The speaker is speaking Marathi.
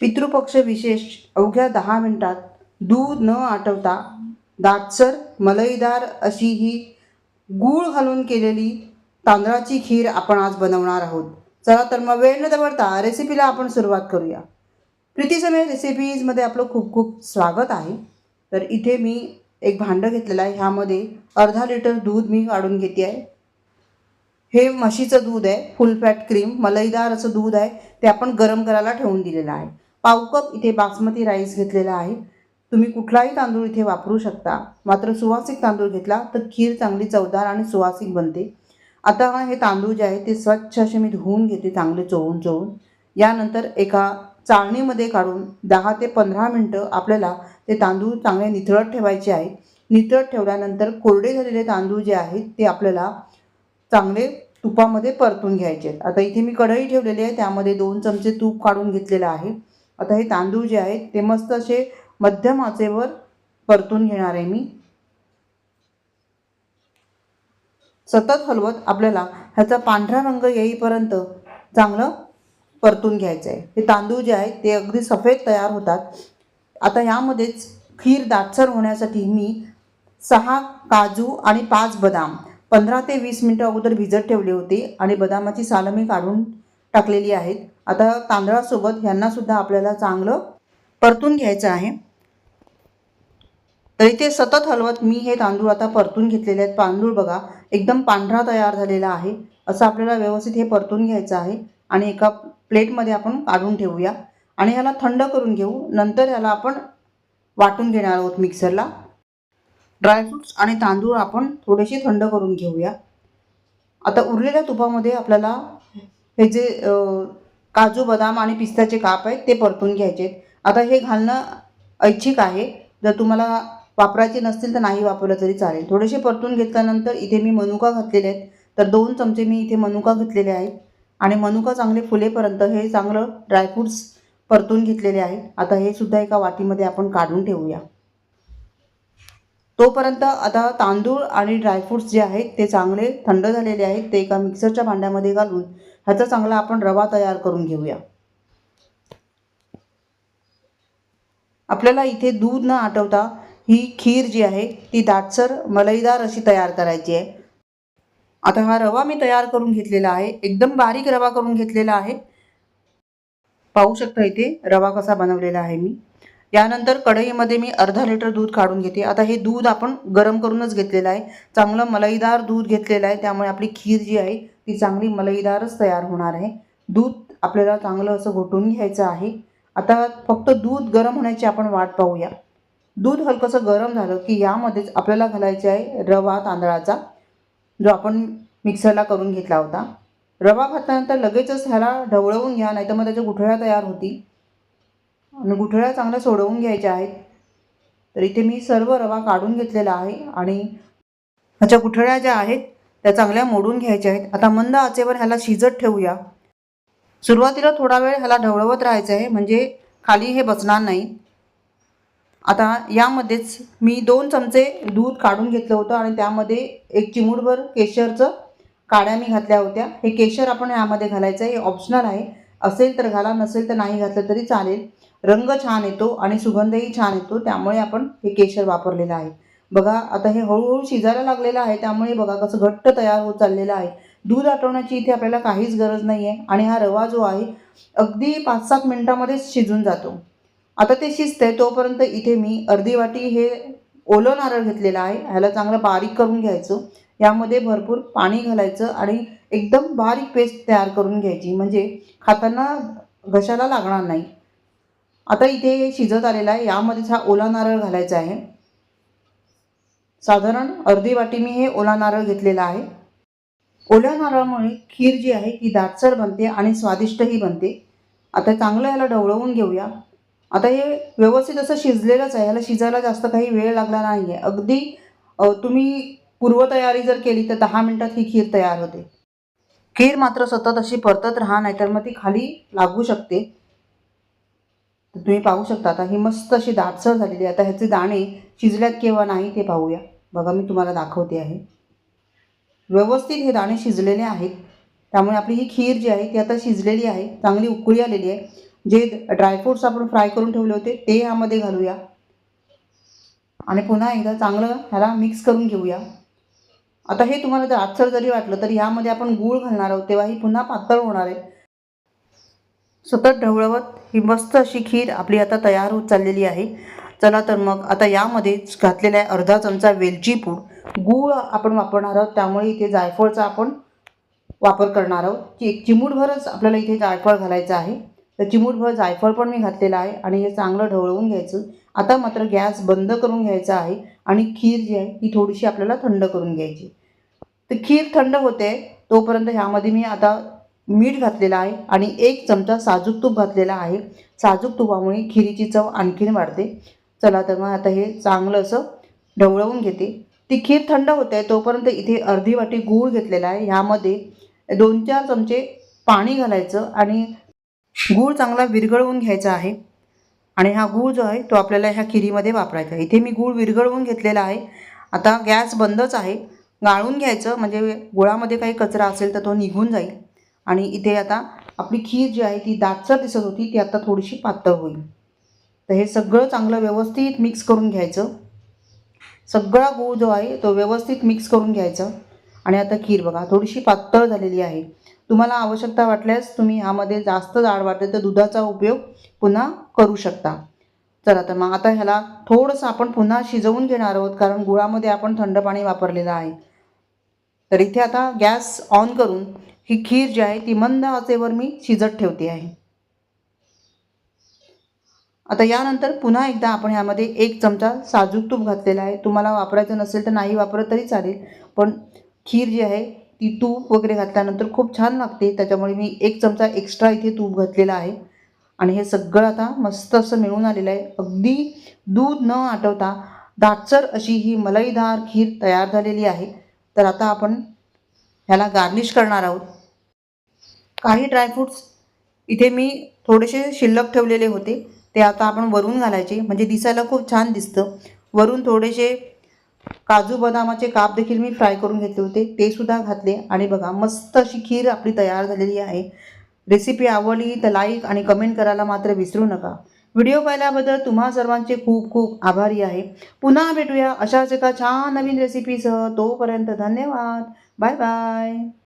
पितृपक्ष विशेष अवघ्या दहा मिनिटात दूध न आटवता दाटसर मलईदार अशी ही गूळ घालून केलेली तांदळाची खीर आपण आज बनवणार आहोत. चला तर मग वेळ न दवडता रेसिपीला आपण सुरुवात करूया. प्रीती समय रेसिपीजमध्ये आपलं खूप खूप स्वागत आहे. तर इथे मी एक भांडं घेतलेलं आहे. ह्यामध्ये अर्धा लिटर दूध मी काढून घेते आहे. हे म्हशीचं दूध आहे. फुल फॅट क्रीम. मलईदार असं दूध आहे. ते आपण गरम करायला ठेवून दिलेलं आहे. पाव कप इथे बासमती राईस घेतलेला आहे. तुम्ही कुठलाही तांदूळ इथे वापरू शकता. मात्र सुवासिक तांदूळ घेतला तर खीर चांगली चवदार आणि सुवासिक बनते. आता हे तांदूळ जे आहे ते स्वच्छ असे मी धुवून घेते चांगले चोळून चोळून. यानंतर एका चाळणीमध्ये काढून दहा ते पंधरा मिनटं आपल्याला ते तांदूळ चांगले निथळत ठेवायचे आहे. निथळत ठेवल्यानंतर कोरडे झालेले तांदूळ जे आहेत ते आपल्याला चांगले तुपामध्ये परतून घ्यायचे आहेत. आता इथे मी कढई ठेवलेली आहे. त्यामध्ये दोन चमचे तूप काढून घेतलेलं आहे. आता हे तांदूळ जे आहेत ते मस्त असे मध्यम आचेवर परतून घेणार आहे मी. सतत हलवत आपल्याला ह्याचा पांढरा रंग येईपर्यंत चांगलं परतून घ्यायचं आहे. हे तांदूळ जे आहेत ते अगदी सफेद तयार होतात. आता यामध्येच खीर दाटसर होण्यासाठी मी सहा काजू आणि पाच बदाम पंधरा ते वीस मिनटं अगोदर भिजत ठेवले होते आणि बदामाची सालं मी काढून टाकलेली आहेत. आता तांदळासोबत ह्यांनासुद्धा आपल्याला चांगलं परतून घ्यायचं आहे. तर इथे सतत हलवत मी हे तांदूळ आता परतून घेतलेले आहेत. तांदूळ बघा एकदम पांढरा तयार झालेला आहे. असं आपल्याला व्यवस्थित हे परतून घ्यायचं आहे आणि एका प्लेटमध्ये आपण काढून ठेवूया. आणि ह्याला थंड करून घेऊ. नंतर ह्याला आपण वाटून घेणार आहोत मिक्सरला. ड्रायफ्रूट्स आणि तांदूळ आपण थोडेसे थंड करून घेऊया. आता उरलेल्या तुपामध्ये आपल्याला हे जे काजू बदाम आणि पिस्ताचे काप आहेत ते परतून घ्यायचे आता हे घालणं ऐच्छिक आहे. जर तुम्हाला वापरायचे नसतील तर नाही वापरलं तरी चालेल. थोडेसे परतून घेतल्यानंतर इथे मी मनुका घातलेले आहेत. तर दोन चमचे मी इथे मनुका घेतलेले आहेत. आणि मनुका चांगले फुलेपर्यंत हे चांगलं ड्रायफ्रूट्स परतून घेतलेले आहेत. आता हे सुद्धा एका वाटीमध्ये आपण काढून ठेवूया. तोपर्यंत आता तांदूळ आणि ड्रायफ्रूट्स जे आहेत ते चांगले थंड झालेले आहेत. ते एका मिक्सरच्या भांड्यामध्ये घालून ह्याचा चांगला आपण रवा तयार करून घेऊया. आपल्याला इथे दूध न आटवता ही खीर जी आहे ती दाटसर मलईदार अशी तयार करायची आहे. आता हा रवा मी तयार करून घेतलेला आहे. एकदम बारीक रवा करून घेतलेला आहे. पाहू शकता इथे रवा कसा बनवलेला आहे मी. यानंतर कढईमध्ये मी अर्धा लिटर दूध काढून घेते. आता हे दूध आपण गरम करूनच घेतलेलं आहे. चांगलं मलईदार दूध घेतलेलं आहे. त्यामुळे आपली खीर जी आहे ती चांगली मलईदारच तयार होणार आहे. दूध आपल्याला चांगलं असं घोटून घ्यायचं आहे. आता फक्त दूध गरम होण्याची आपण वाट पाहूया. दूध हलकंसं गरम झालं की यामध्येच आपल्याला घालायचे आहे रवा तांदळाचा जो आपण मिक्सरला करून घेतला होता. रवा घातल्यानंतर लगेचच ह्याला ढवळवून घ्या नाहीतर मग त्याच्या गुठळ्या तयार होती आणि गुठळ्या चांगल्या सोडवून घ्यायच्या आहेत. तर इथे मी सर्व रवा काढून घेतलेला आहे आणि ह्याच्या गुठळ्या ज्या आहेत त्या चांगल्या मोडून घ्यायच्या आहेत. आता मंद आचेवर ह्याला शिजत ठेवूया. सुरुवातीला थोडा वेळ ह्याला ढवळवत राहायचं आहे. म्हणजे खाली हे बसणार नाही. आता यामध्येच मी दोन चमचे दूध काढून घेतलं होतं आणि त्यामध्ये एक चिमूटभर केशरचं काड्या मी घातल्या होत्या. हे केशर आपण यामध्ये घालायचं आहे. हे ऑप्शनल आहे. असेल तर घाला नसेल तर नाही घातलं तरी चालेल. रंग छान येतो आणि सुगंधही छान येतो. त्यामुळे आपण हे केशर वापरलेलं आहे. बघा आता हे हळूहळू शिजायला लागलेलं आहे त्यामुळे बघा कसं घट्ट तयार होत चाललेलं आहे. दूध आटवण्याची इथे आपल्याला काहीच गरज नाही आहे आणि हा रवा जो आहे अगदी पाच सात मिनटामध्येच शिजून जातो. आता ते शिजतंय तोपर्यंत इथे मी अर्धी वाटी हे ओलं नारळ घेतलेलं आहे. ह्याला चांगलं बारीक करून घ्यायचं. यामध्ये भरपूर पाणी घालायचं आणि एकदम बारीक पेस्ट तयार करून घ्यायची. म्हणजे खाताना घशाला लागणार नाही. आता इथे हे शिजत आलेलं आहे. यामध्येच हा ओला नारळ घालायचा आहे. साधारण अर्धी वाटी मी हे ओला नारळ घेतलेला आहे. ओल्या नारळामुळे खीर जी आहे ती दाटसर बनते आणि स्वादिष्टही बनते. आता चांगलं ह्याला ढवळवून घेऊया. आता हे व्यवस्थित असं शिजलेलंच आहे. ह्याला शिजायला जास्त काही वेळ लागला नाही आहे अगदी तुम्ही पूर्वतयारी जर केली तर दहा मिनटात ही खीर तयार होते. खीर मात्र सतत अशी परतत राहा नाहीतर मग ती खाली लागू शकते. तुम्ही पाहू शकता आता ही मस्त अशी दाटसर झालेली आहे. आता ह्याचे दाणे शिजल्यात किंवा नाही ते पाहूया. बघा मी तुम्हाला दाखवते आहे. व्यवस्थित हे दाणे शिजलेले आहेत. त्यामुळे आपली ही खीर जी आहे ती आता शिजलेली आहे. चांगली उकळी आलेली आहे. जे ड्रायफ्रूट्स आपण फ्राय करून ठेवले होते ते ह्यामध्ये घालूया. आणि पुन्हा एकदा चांगलं ह्याला मिक्स करून घेऊया. आता हे तुम्हाला जर आचर जरी वाटलं तर ह्यामध्ये आपण गूळ घालणार आहोत. तेव्हा ही पुन्हा पातळ होणार आहे. सतत ढवळवत ही मस्त अशी खीर आपली आता तयार होत चाललेली आहे. चला तर मग आता यामध्ये घातलेला आहे अर्धा चमचा वेलची पूड. गूळ आपण वापरणार आहोत त्यामुळे इथे जायफळचा आपण वापर करणार आहोत. की एक चिमूटभरच आपल्याला इथे जायफळ घालायचं आहे. तर चिमूटभर जायफळ पण मी घातलेलं आहे आणि हे चांगलं ढवळवून घ्यायचं. आता मात्र गॅस बंद करून घ्यायचा आहे आणि खीर जी आहे ती थोडीशी आपल्याला थंड करून घ्यायची. तर खीर थंड होते तोपर्यंत ह्यामध्ये मी आता मीठ घातलेलं आहे आणि एक चमचा साजूक तूप घातलेला आहे. साजूक तुपामुळे खिरीची चव आणखीन वाढते. चला तर मग आता हे चांगलं असं ढवळवून घेते. ती खीर थंड होते तोपर्यंत इथे अर्धी वाटी गूळ घेतलेला आहे. ह्यामध्ये दोन चार चमचे पाणी घालायचं आणि गूळ चांगला विरघळवून घ्यायचा आहे. आणि हा गूळ जो आहे तो आपल्याला ह्या खिरीमध्ये वापरायचा आहे. इथे मी गूळ विरघळवून घेतलेला आहे. आता गॅस बंदच आहे. गाळून घ्यायचं म्हणजे गुळामध्ये काही कचरा असेल तर तो निघून जाईल. आणि इथे आता आपली खीर जी आहे ती दाटसर दिसत होती ती आता थोडीशी पातळ होईल. तर हे सगळं चांगलं व्यवस्थित मिक्स करून घ्यायचं. सगळा गूळ जो आहे तो व्यवस्थित मिक्स करून घ्यायचा. आणि आता खीर बघा थोडीशी पातळ झालेली आहे. तुम्हाला आवश्यकता वाटल्यास तुम्ही ह्यामध्ये जास्त जाड वाटते तर दुधाचा उपयोग पुन्हा करू शकता. चला तर मग आता ह्याला थोडंसं आपण पुन्हा शिजवून घेणार आहोत कारण गुळामध्ये आपण थंड पाणी वापरलेलं आहे. तर इथे आता गॅस ऑन करून ही खीर जी आहे ती मंद आचेवर मी शिजत ठेवते आहे. आता यानंतर पुन्हा एकदा आपण ह्यामध्ये एक चमचा साजूक तूप घातलेला आहे. तुम्हाला वापरायचं नसेल तर नाही वापरत तरी चालेल. पण खीर जी आहे ती तूप वगैरे घातल्यानंतर खूप छान लागते. त्याच्यामुळे मी एक चमचा एक्स्ट्रा इथे तूप घातलेला आहे. आणि हे सगळं आता मस्त असं मिळून आलेलं आहे. अगदी दूध न आटवता दाटसर अशी ही मलईदार खीर तयार झालेली आहे. तर आता आपण ह्याला गार्निश करणार आहोत. काही ड्रायफ्रूट्स इथे मी थोडेसे शिल्लक ठेवलेले होते. ते आता आपण वरून घालायचे. म्हणजे दिसायला खूप छान दिसतं. वरून थोडेसे काजू बदामाचे काप देखील मी फ्राय करून घेतले होते. ते सुद्धा घातले. आणि बघा मस्त अशी खीर आपली तयार झालेली आहे. रेसिपी आवडली तर लाईक आणि कमेंट करायला मात्र विसरू नका. व्हिडिओ पाहिल्याबद्दल तुम्हा सर्वांचे खूप खूप आभारी आहे. पुन्हा भेटूया अशाच एका छान नवीन रेसिपीसह तोपर्यंत धन्यवाद. Bye bye